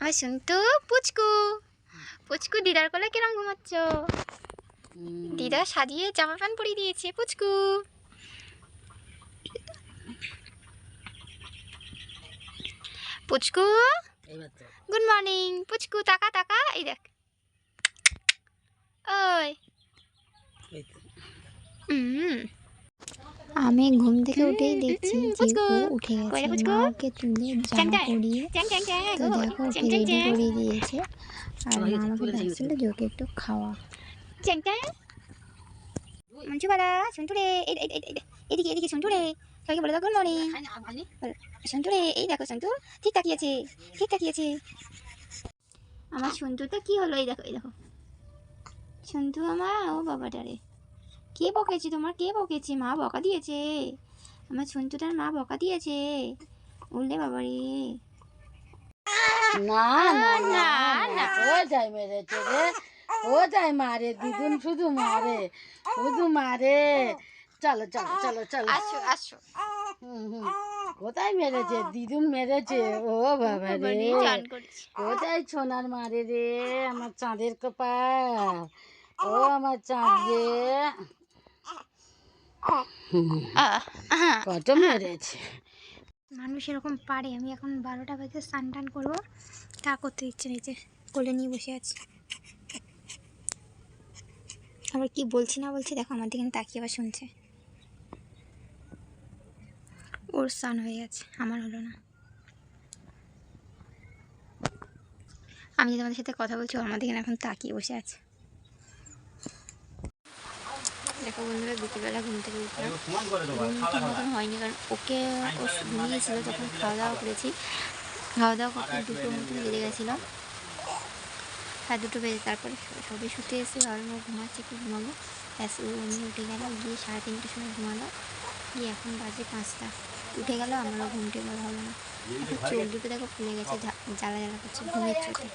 আমার শুনতু পুচকু। পুচকু দিদার কোলে কিরম ঘুমাচ্ছ? দিদা সাজিয়ে জামা প্যান্ট পরিয়ে দিয়েছে পুচকু। পুচকু গুড মর্নিং পুচকু তাকা তাকা এই দেখ। ওই। হুম আমি ঘুম থেকে উঠেই দেখছি যে ও উঠে গেছে। মা ওকে তুলে জামা পরিয়ে তো দেখো ওকে রেডি করে দিয়েছে। আর মা আমাকে ডাকছিল যে ওকে একটু খাওয়া। মঞ্চু বালা সন্টু রে এদিকে এদিকে সন্টু রে সবাইকে বলে দাও গুড মর্নিং সন্টু রে এই দেখো সন্টু ঠিক তাকিয়েছে ঠিক তাকিয়েছে। আমার সন্টুটা কি হলো? এই দেখো এই দেখো। সন্টু আমার ও বাবাটা রে কে বকেছে তোমার? কে বকেছে? মা বকা দিয়েছে। আমার সন্টুটার মা বকা দিয়েছে। উল্লে বাবা রে না না না না, ও যাই মেরেছে রে। ও যাই মারে দিদুন শুধু মারে শুধু মারে। চলো চলো চলো চলো। আসো আসো। কোথায় মেরেছে? দিদুন মেরেছে। ও বাবা রে কোথায় সোনার মারে রে? আমার চাঁদের কপাল। ও আমার চাঁদ রে। কত মেরেছে। মানুষ এরকম পারে আমি এখন বারোটা বাজে স্নান টান করব। তা করতে ইচ্ছে নেই যে কোলে নিয়ে বসে আছি। আবার কি বলছি না বলছি দেখো আমার দিকে তাকিয়ে আবার শুনছে। ওর স্নান হয়ে গেছে আমার হলো না। আমি তোমাদের সাথে কথা বলছি ও আমার দিকে এখন তাকিয়ে বসে আছে। দেখো বন্ধুরা বিকেলবেলা ঘুম থেকে উঠলাম। ঘুম ঠিক মতন হয়নি কারণ ওকে ও ঘুমিয়েছিল তখন খাওয়া দাওয়া করেছি। খাওয়া দাওয়া করতে দুটো মতন বেজে গেছিল। হ্যাঁ দুটো বেজে তারপরে স- সবে শুতে এসে ভাবলাম ও ঘুমাচ্ছে একটু ঘুমাবো। ব্যাস ও এমনি উঠে গেল গিয়ে সাড়ে তিনটের সময় ঘুমালো। গিয়ে এখন বাজে পাঁচটা। উঠে গেল আমারও ঘুমটে বলা হলো না। এখন চোখ দুটো দেখো ফুলে গেছে জ্বালা জ্বালা করছে ঘুমের চোখে।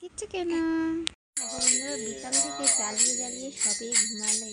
দিচ্ছে কেন। বিকাল থেকে জ্বালিয়ে জ্বালিয়ে সবে ঘুমালো